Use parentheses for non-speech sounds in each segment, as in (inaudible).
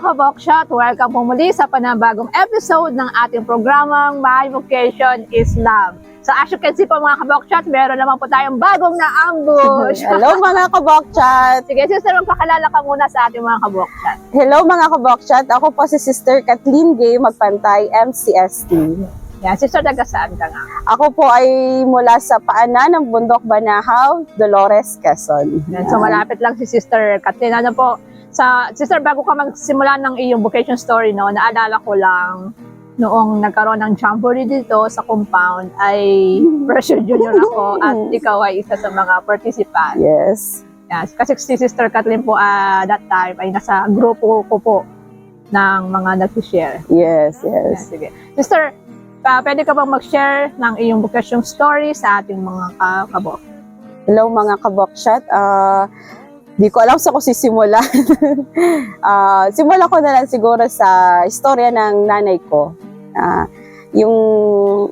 kabokshot, welcome po muli sa panabagong episode ng ating programang My Vocation is Love. So as you can see po mga kabokshot, meron naman po tayong bagong na-ambush. Hello mga kabokchat! Sige, sister, magpakilala ka muna sa ating mga kabokshot. Hello mga kabokchat! Ako po si Sister Kathleen Gay Magpantay, MCST. Yan, sister, taga saan ka nga? Ako po ay mula sa paanan ng Bundok Banahaw, Dolores, Quezon. Yan, so malapit lang si sister Katrina. Ano po, sa, sister, bago ka magsimula ng iyong vocation story, no, naalala ko lang, noong nagkaroon ng jamboree dito sa compound, ay Pressure Junior ako at (laughs) ikaw ay isa sa mga participant. Yes. Yes, kasi si Sister Kathleen po ah, that time ay nasa grupo ko po ng mga nag-share. Yes, Yes. yes. Sige. Sister, ah, pwede ka bang mag-share ng iyong vocation story sa ating mga ka- kabok? Hello mga kabokchat. Ah, di ko alam sa ko sisimulan. (laughs) Ah, simula ko na lang siguro sa istorya ng nanay ko. Ah, yung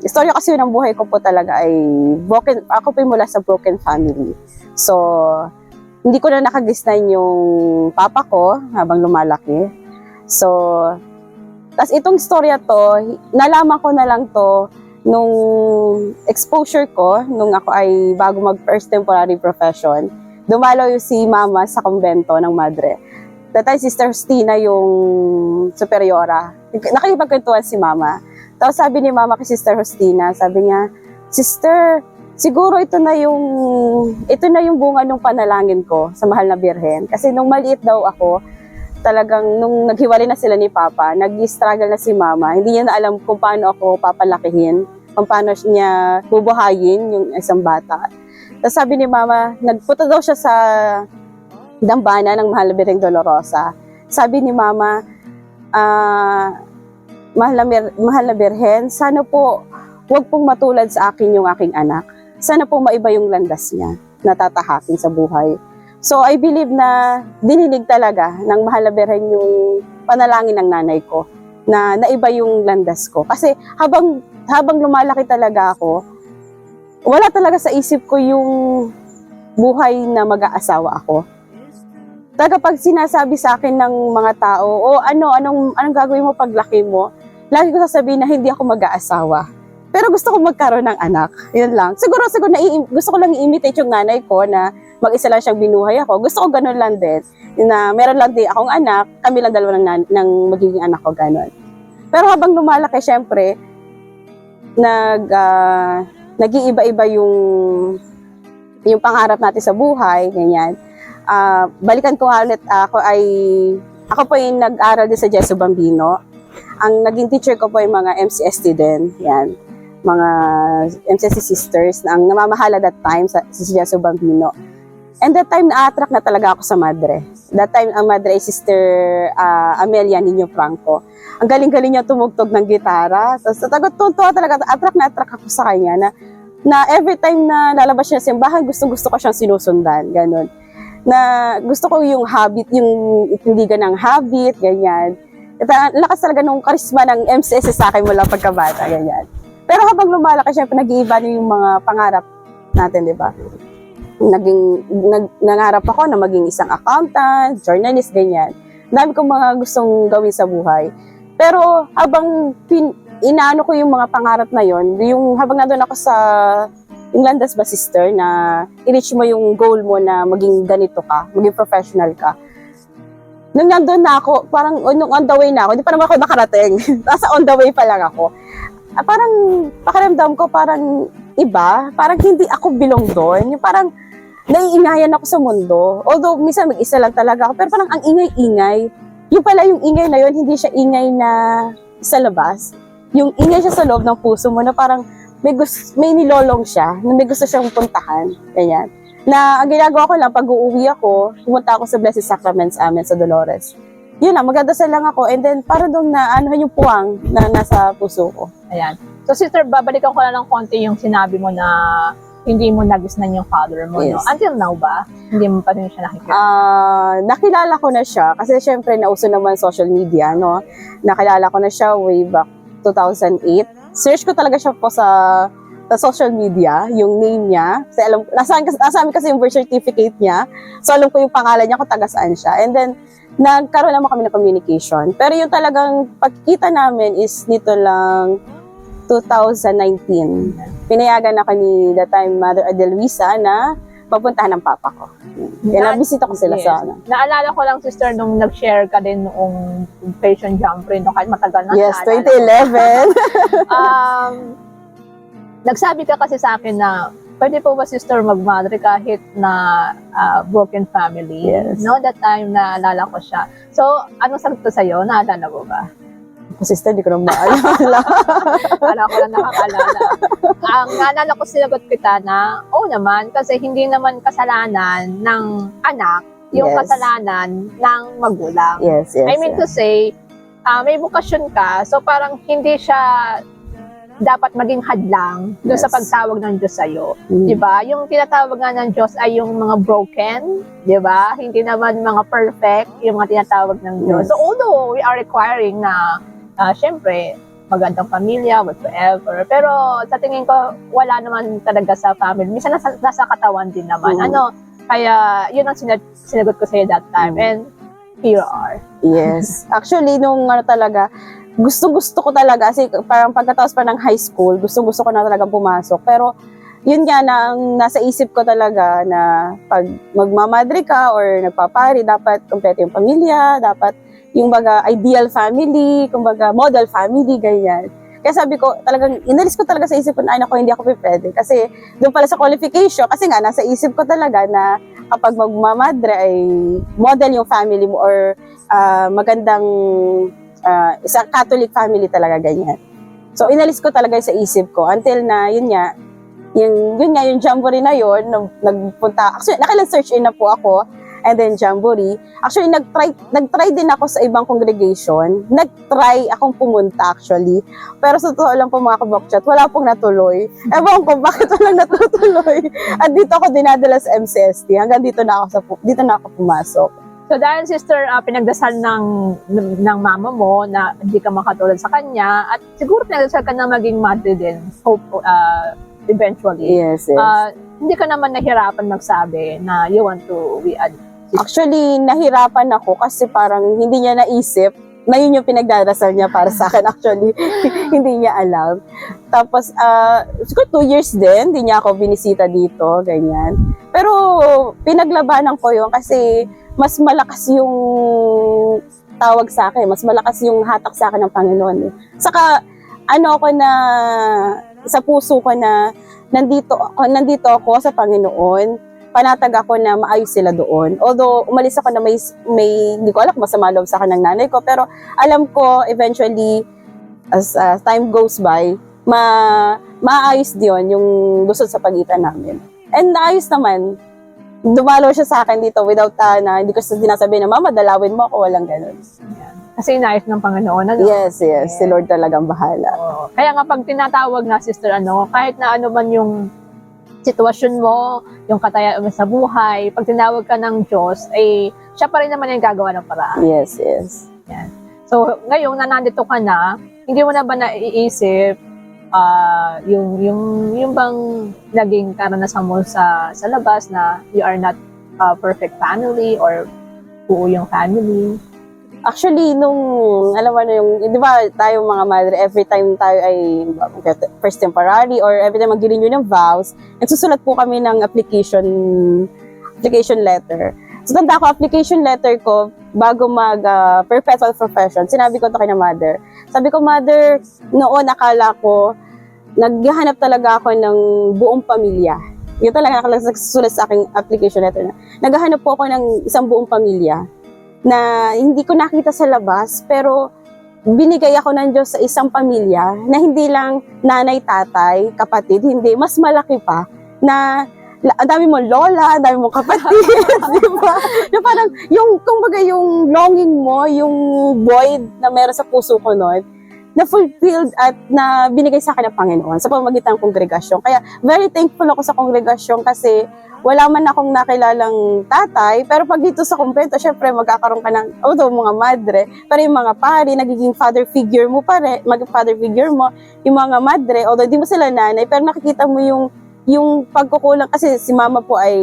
istorya kasi ng buhay ko po talaga ay broken, ako po mula sa broken family. So, hindi ko na nakagisnan yung papa ko habang lumalaki. So, tas itong istorya to, nalaman ko na lang to nung exposure ko, nung ako ay bago mag first temporary profession, dumalo yung si mama sa kumbento ng madre. Tatay Sister Stina yung superiora. Nakikipagkwentuhan si mama. Tapos sabi ni mama kay Sister Justina, sabi niya, Sister, siguro ito na yung ito na yung bunga ng panalangin ko sa mahal na birhen. Kasi nung maliit daw ako, talagang nung naghiwalay na sila ni Papa, nag-struggle na si Mama. Hindi niya na alam kung paano ako papalakihin, kung paano niya bubuhayin yung isang bata. Tapos sabi ni Mama, nagpunta daw siya sa dambana ng Mahal na Birheng Dolorosa. Sabi ni Mama, ah, mahal, na, Birhen, sana po wag pong matulad sa akin yung aking anak. Sana po maiba yung landas niya na tatahakin sa buhay. So I believe na dininig talaga ng mahal na Birhen yung panalangin ng nanay ko na naiba yung landas ko. Kasi habang habang lumalaki talaga ako, wala talaga sa isip ko yung buhay na mag-aasawa ako. Talaga pag sinasabi sa akin ng mga tao, o ano, anong, anong gagawin mo paglaki mo, lagi ko sasabihin na hindi ako mag-aasawa. Pero gusto ko magkaroon ng anak. Yun lang. Siguro, siguro na, gusto ko lang i-imitate yung nanay ko na mag-isa lang siyang binuhay ako. Gusto ko ganun lang din. Na meron lang din akong anak, kami lang dalawa ng, ng magiging anak ko, ganun. Pero habang lumalaki, syempre, nag, ah, nag-iiba-iba yung, yung pangarap natin sa buhay, ganyan. Ah, balikan ko nga ulit, ako ay, ako po yung nag-aral din sa Jesu Bambino. Ang naging teacher ko po yung mga MCST din, yan mga MCSC sisters na ang namamahala that time sa, sa Jesu Bambino. And that time, na-attract na talaga ako sa madre. That time, ang madre ay Sister ah, Amelia Nino Franco. Ang galing-galing niya tumugtog ng gitara. Tapos, tagot tuntua talaga. Attract na attract ako sa kanya na, na every time na lalabas siya sa simbahan, gustong-gusto ko siyang sinusundan. Ganon. Na gusto ko yung habit, yung itindigan ng habit, ganyan. At ang lakas talaga nung karisma ng MCS sa akin mula pagkabata, ganyan. Pero habang lumalaki, syempre nag-iiba na yung mga pangarap natin, di ba? Naging, nag, nangarap ako na maging isang accountant, journalist, ganyan. Dami kong mga gustong gawin sa buhay. Pero habang pin, inaano ko yung mga pangarap na yon, yung habang nandun ako sa yung Landas ba sister na i-reach mo yung goal mo na maging ganito ka, maging professional ka. Nung nandun na ako, parang oh, nung on the way na ako, hindi pa naman ako nakarating. (laughs) Nasa on the way pa lang ako. Ah, parang pakiramdam ko parang iba, parang hindi ako belong doon. Yung parang naiingayan ako sa mundo. Although minsan mag-isa lang talaga ako, pero parang ang ingay-ingay. Yung pala yung ingay na yun, hindi siya ingay na sa labas. Yung ingay siya sa loob ng puso mo na parang may, gusto, may nilolong siya, na may gusto siyang puntahan. Ganyan. Na ang ginagawa ko lang, pag uuwi ako, pumunta ako sa Blessed Sacraments amin sa Dolores. Yun lang, magdadasal lang ako and then para doon na ano yung puwang na nasa puso ko. Ayan. So sister, babalikan ko lang ng konti yung sinabi mo na hindi mo nagisnan yung father mo, no? Yes. Until now ba? Hindi mo pa rin siya nakikita? Ah, nakilala ko na siya kasi syempre nauso naman social media, no? Nakilala ko na siya way back 2008. Search ko talaga siya po sa sa social media, yung name niya. Kasi alam, nasa, nasa amin kasi yung birth certificate niya. So alam ko yung pangalan niya kung taga saan siya. And then, nagkaroon naman kami ng communication. Pero yung talagang pagkita namin is nito lang 2019. Pinayagan ako ni that time Mother Adelwisa na papuntahan ng papa ko. Kaya Na- nabisita ko sila Yes. sa ano. Naalala ko lang, sister, nung nag-share ka din noong Patient Jump rin, no, kahit matagal na. Yes, naalala ko. 2011. (laughs) um, nagsabi ka kasi sa akin na pwede po ba sister magmadre kahit na ah, broken family? Yes. No, that time naalala ko siya. So, anong sagot ko sa'yo? Naalala mo ba? Sister, di ko na maalala. (laughs) Akala ko lang nakakaalala. Ang naalala ko sinagot kita na, oo naman, kasi hindi naman kasalanan ng anak yung Yes. kasalanan ng magulang. yes, yes. I mean to say, ah, may bukasyon ka, so parang hindi siya dapat maging hadlang doon sa pagtawag ng Diyos sa'yo. Mm. Di ba? Yung tinatawag nga ng Diyos ay yung mga broken, di ba? Hindi naman mga perfect yung mga tinatawag ng Diyos. Yes. So although we are requiring na, uh, syempre, magandang pamilya, whatsoever. Pero sa tingin ko, wala naman talaga sa family. Minsan nasa, nasa katawan din naman. Mm. Ano, kaya yun ang sinag- sinagot ko sa'yo that time. Mm. And here you are. Yes. (laughs) Actually, nung ano talaga, gusto-gusto ko talaga, kasi parang pagkatapos pa ng high school, gusto-gusto ko na talaga pumasok. Pero, yun nga na ang nasa isip ko talaga na pag magmamadre ka or nagpapari, dapat kompleto yung pamilya, dapat yung baga ideal family, kumbaga model family, ganyan. Kaya sabi ko, talagang, inalis ko talaga sa isip ko na, ay naku, hindi ako pwede. Kasi, doon pala sa qualification, kasi nga, nasa isip ko talaga na kapag magmamadre ay model yung family mo or ah, magandang ah, isa Catholic family talaga ganyan. So inalis ko talaga sa isip ko until na yun nga yung yun nga yung jamboree na yun nagpunta actually nakilang search in na po ako and then jamboree. Actually nagtry nagtry din ako sa ibang congregation. Nagtry akong pumunta actually. Pero sa totoo lang po mga kabokchat wala pong natuloy. Ewan ko (laughs) bakit walang natutuloy? At dito ako dinadala sa MCST hanggang dito na ako sa dito na ako pumasok. So dahil sister, ah, pinagdasal ng, ng mama mo na hindi ka makatulad sa kanya at siguro pinagdasal ka na maging mother din, hope, ah, eventually. yes yes. Ah, hindi ka naman nahirapan magsabi na you want to be a Actually, nahirapan ako kasi parang hindi niya naisip na yun yung pinagdarasal niya para sa akin. Actually, (laughs) hindi niya alam. Tapos, ah siguro two years din, hindi niya ako binisita dito, ganyan. Pero, pinaglabanan ko yun kasi mas malakas yung tawag sa akin, mas malakas yung hatak sa akin ng Panginoon. eh. Saka, ano ako na, sa puso ko na, nandito, nandito ako sa Panginoon, panatag ako na maayos sila doon. Although, umalis ako na may, may hindi ko alam kung masama loob sa akin ng nanay ko, pero alam ko, eventually, as uh, time goes by, ma maayos diyon yung gusto sa pagitan namin. And naayos naman, dumalo siya sa akin dito without uh, na hindi ko sinasabi na, mama, dalawin mo ako, walang ganun. kasi inayos ng Panginoon. Ano? Yes, yes, si Lord talagang bahala. Oo. Kaya nga pag tinatawag na sister ano, kahit na ano man yung sitwasyon mo, yung katayaan mo sa buhay, pag tinawag ka ng Diyos, eh, siya pa rin naman yung gagawa ng paraan. Yes, yes. So, ngayon na nandito ka na, hindi mo na ba naiisip ah, yung, yung, yung bang naging karanasan mo sa, sa labas na you are not a perfect family or buo yung family? Actually, nung, alam mo na yung, di ba, tayo mga madre, every time tayo ay first temporary or every time mag-renew ng vows, nagsusulat po kami ng application, application letter. So, tanda ko, application letter ko, bago mag ah, perpetual profession, sinabi ko to kay na mother. Sabi ko, mother, noon akala ko, naghahanap talaga ako ng buong pamilya. Yun talaga nakasulat sa aking application letter na. Naghahanap po ako ng isang buong pamilya na hindi ko nakita sa labas, pero binigay ako ng Diyos sa isang pamilya na hindi lang nanay, tatay, kapatid, hindi, mas malaki pa, na ang dami mo lola, ang dami mo kapatid, (laughs) di ba? Na parang, yung, kumbaga, yung longing mo, yung void na meron sa puso ko noon, na fulfilled at na binigay sa akin ng Panginoon sa pamamagitan ng kongregasyon. Kaya very thankful ako sa kongregasyon kasi wala man akong nakilalang tatay, pero pag dito sa kumpento, syempre magkakaroon ka ng, although mga madre, pero yung mga pari, nagiging father figure mo pa rin, mag-father figure mo, yung mga madre, although di mo sila nanay, pero nakikita mo yung, yung pagkukulang, kasi si mama po ay,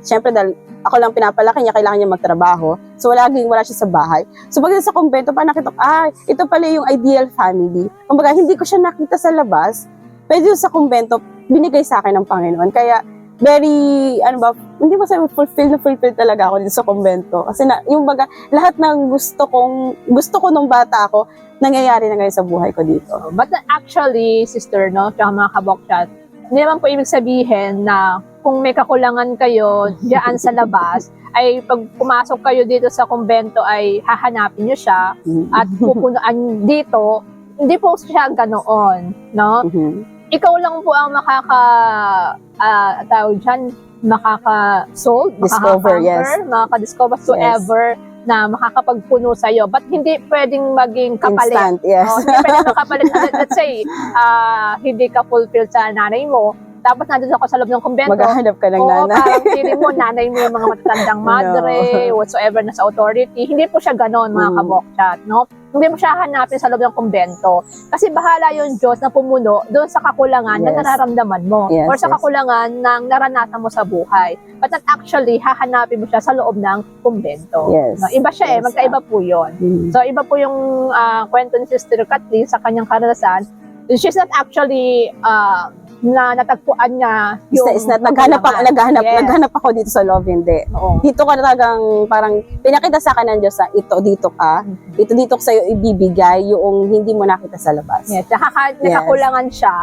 syempre dahil ako lang pinapalaki niya, kailangan niya magtrabaho. So, laging wala siya sa bahay. So, pag sa kumbento, pa nakita ko, ah, ito pala yung ideal family. Kumbaga, hindi ko siya nakita sa labas. Pero sa kumbento, binigay sa akin ng Panginoon. Kaya, very, ano ba, hindi mo sabi, fulfill na fulfill talaga ako dito sa kumbento. Kasi na, yung baga, lahat ng gusto kong, gusto ko nung bata ako, nangyayari na ngayon sa buhay ko dito. But actually, sister, no, tsaka mga kabokchat, hindi naman po ibig sabihin na kung may kakulangan kayo diyan sa labas, ay pag pumasok kayo dito sa kumbento ay hahanapin nyo siya at pupunuan dito, hindi po siya ganoon, no? Mhm. Ikaw lang po ang makaka, ah tawag dyan, makaka-solve, Discover, yes. makaka-discover whatsoever na makakapagpuno sa'yo. But hindi pwedeng maging kapalit Instant, yes. Oh, hindi pwede makapalit. Let- Let's say, ah, hindi ka fulfilled sa nanay mo, tapos nandun ako sa loob ng kumbento. Maghahanap ka ng Oo, nanay. parang feeling mo, nanay mo yung mga matatandang (laughs) madre, whatsoever na sa authority. Hindi po siya ganon, mga Mm. kabokchat, no? Hindi mo siya hanapin sa loob ng kumbento. Kasi bahala yung Diyos na pumuno doon sa kakulangan na Yes. nararamdaman mo Yes, or sa yes. kakulangan ng naranasan mo sa buhay. But that actually, hahanapin mo siya sa loob ng kumbento. Yes. No? Iba siya eh, Yes, magkaiba po yun. Mhm. So, iba po yung ah, kwento ni Sister Kathleen sa kanyang karanasan. She's not actually uh, na natagpuan niya yung Is not, naghanap ako, naghanap, Yes. naghanap ako dito sa love, hindi. Oo. Dito ka talagang parang pinakita sa akin ng Diyos na ito, dito ka. Ito, dito ko sa'yo ibibigay yung hindi mo nakita sa labas. Yes. May Yes. kakulangan siya,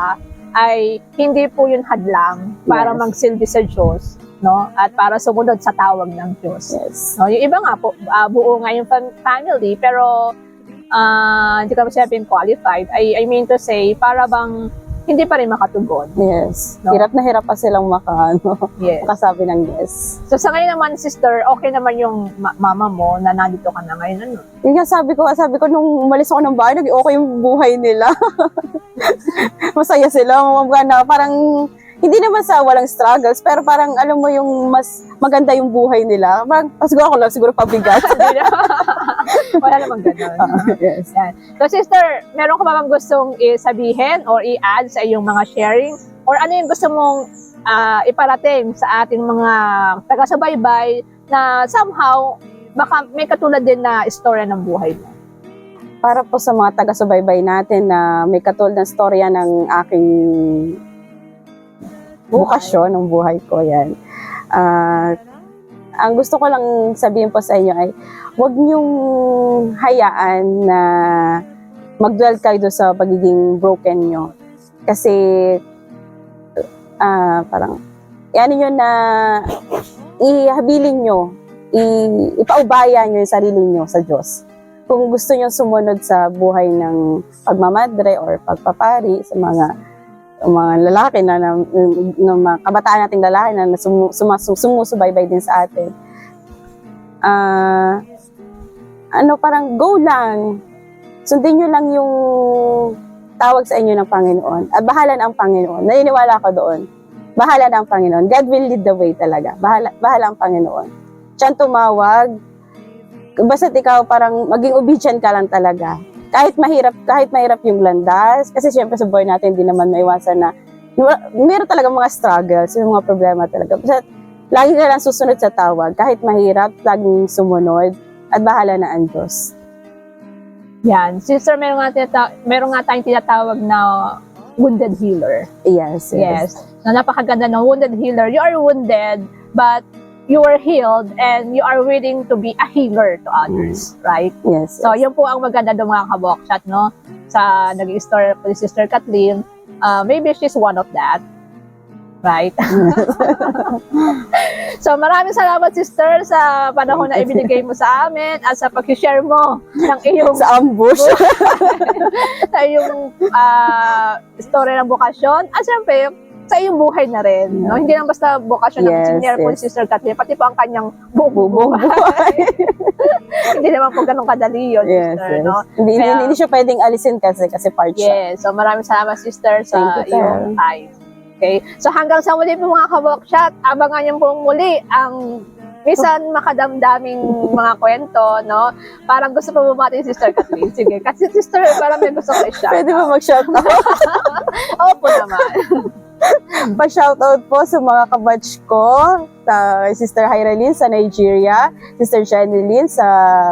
ay hindi po yun hadlang para Yes. magsilbi sa Diyos no at para sumunod sa tawag ng Diyos. Yes. No, yung iba nga po, ah, buo nga yung fam- family, pero ah, hindi ka masyadong qualified. I, I mean to say, para bang hindi pa rin makatugon. Yes. No? Hirap na hirap pa silang maka, ano, Yes. makasabi ng yes. So sa ngayon naman, sister, okay naman yung ma- mama mo na nandito ka na ngayon. Ano? Yun nga sabi ko, sabi ko nung umalis ako ng bahay, naging okay yung buhay nila. (laughs) Masaya sila, mga na parang hindi naman sa walang struggles, pero parang alam mo yung mas maganda yung buhay nila. Parang, ah, siguro ako lang, siguro pabigat. (laughs) Wala namang ganun. (laughs) yes. So sister, meron ka ba bang gustong sabihin or i-add sa iyong mga sharing? Or ano yung gusto mong ah, iparating sa ating mga taga-subaybay na somehow baka may katulad din na istorya ng buhay mo? para po sa mga taga-subaybay natin na may katulad ng storya ng aking bukasyon, ng buhay ko yan. Ah, ang gusto ko lang sabihin po sa inyo ay huwag niyong hayaan na mag-dwell kayo doon sa pagiging broken nyo. Kasi ah parang ano nyo na ihabilin nyo, i- ipaubaya nyo yung sarili nyo sa Diyos kung gusto nyo sumunod sa buhay ng pagmamadre or pagpapari sa mga mga lalaki na, na, ng mga kabataan nating lalaki na sumu, suma, sumusubaybay din sa atin. Ah, ano, parang go lang. Sundin nyo lang yung tawag sa inyo ng Panginoon. At bahala na ang Panginoon. Naniniwala ako doon. Bahala na ang Panginoon. God will lead the way talaga. Bahala, bahala ang Panginoon. Siya tumawag, basta ikaw parang maging obedient ka lang talaga. Kahit mahirap, kahit mahirap yung landas, kasi syempre sa buhay natin, hindi naman maiwasan na, meron talaga mga struggles, yung mga problema talaga. Basta, lagi ka lang susunod sa tawag, kahit mahirap, laging sumunod, at bahala na ang Diyos. Yan. Sister, meron nga, tinata- meron nga tayong tinatawag na wounded healer. Yes, yes. Yes. Na napakaganda ng wounded healer. You are wounded, but you are healed and you are willing to be a healer to others, right? Yes. So, yun po ang maganda ng mga kabokshot, no? Sa naging story po ni Sister Kathleen, uh, maybe she's one of that. Right? (laughs) so, maraming salamat, Sister, sa panahon na ibinigay mo sa amin at sa pag-share mo ng iyong sa ambush. (laughs) sa iyong ah, story ng bukasyon. At syempre, sa iyong buhay na rin. No? Hindi lang basta ng Yes, engineer po ni yes. Sister Kathleen, pati po ang kanyang buong buhay. (laughs) hindi naman po ganun kadali yun, yes, Sister. yes. No? Hindi, hindi, Kaya- hindi siya pwedeng alisin kasi, kasi part siya. Yes. So maraming salamat, Sister, sa iyong time. Okay? So hanggang sa muli po mga kabokshot, abangan niyo po muli ang Minsan makadamdaming mga kwento, no? Parang gusto pa bumati si Sister Kathleen. Sige, kasi sister, parang may gusto ko siya. Pwede ba mag-shout out? (laughs) Opo naman. (laughs) Pa-shoutout po sa mga kabatch ko, sa Sister Hyralyn sa Nigeria, Sister Jeneline sa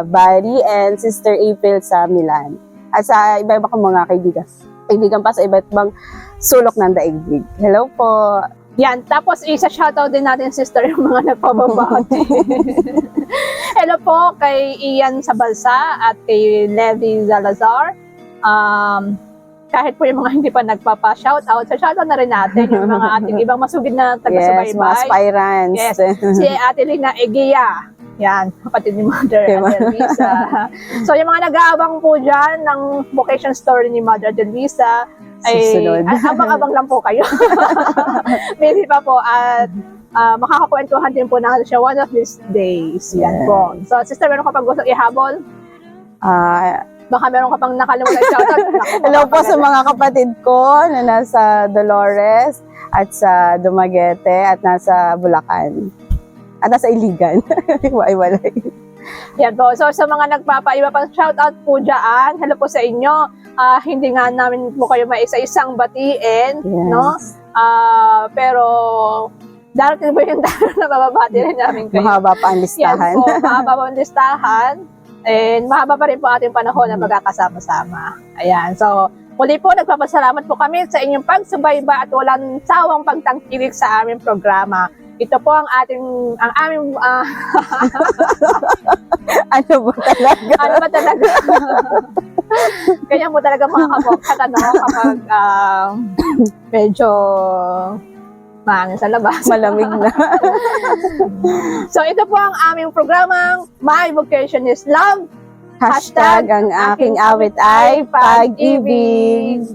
Bari, and Sister April sa Milan. At sa iba-iba kong mga kaibigan. Kaibigan pa sa iba't ibang sulok ng daigdig. Hello po. Yan, tapos isa-shoutout din natin sister yung mga nagpababati. (laughs) Hello po kay Ian Sabalsa at kay Levi Zalazar. Um, kahit po yung mga hindi pa nagpapa-shoutout, sa shoutout na rin natin yung mga (laughs) ating ibang masugid na Yes, mga taga-subaybay. aspirants. Yes. si Ate Lina Egia. Yan, kapatid ni Mother Okay, ma- Adelisa. so, yung mga nag-aabang po dyan ng vocation story ni Mother Adelisa, ay Susunod. a- abang-abang lang po kayo. (laughs) Busy pa po at ah, makakakwentuhan din po natin siya one of these days. Yan Yes. po. So, sister, meron ka pang gusto ihabol? Ah, Baka meron ka pang nakalimutan (laughs) shoutout. Hello po sa mga kapatid ko na nasa Dolores at sa Dumaguete at nasa Bulacan. At nasa Iligan. (laughs) Iwalay. Yan po. So, sa mga nagpapaiba pang shoutout po dyan, hello po sa inyo. Ah, hindi nga namin po kayo maisa-isang batiin, Yes. no? Ah, pero darating po yung (laughs) darating na bababati rin namin kayo. Mahaba pa ang Yan listahan. po, mahaba po ang listahan. And mahaba pa rin po ating panahon na magkakasama-sama. Ayan. So, muli po, nagpapasalamat po kami sa inyong pagsubayba at walang sawang pagtangkilik sa aming programa. Ito po ang ating, ang aming, ah, (laughs) ano ba talaga? ano ba talaga? (laughs) Ganyan po talaga mga kabokkat, ano, kapag ah, medyo mahangin sa labas. Malamig na. (laughs) So, ito po ang aming programang My Vocation is Love. Hashtag ang aking awit ay pag-ibig.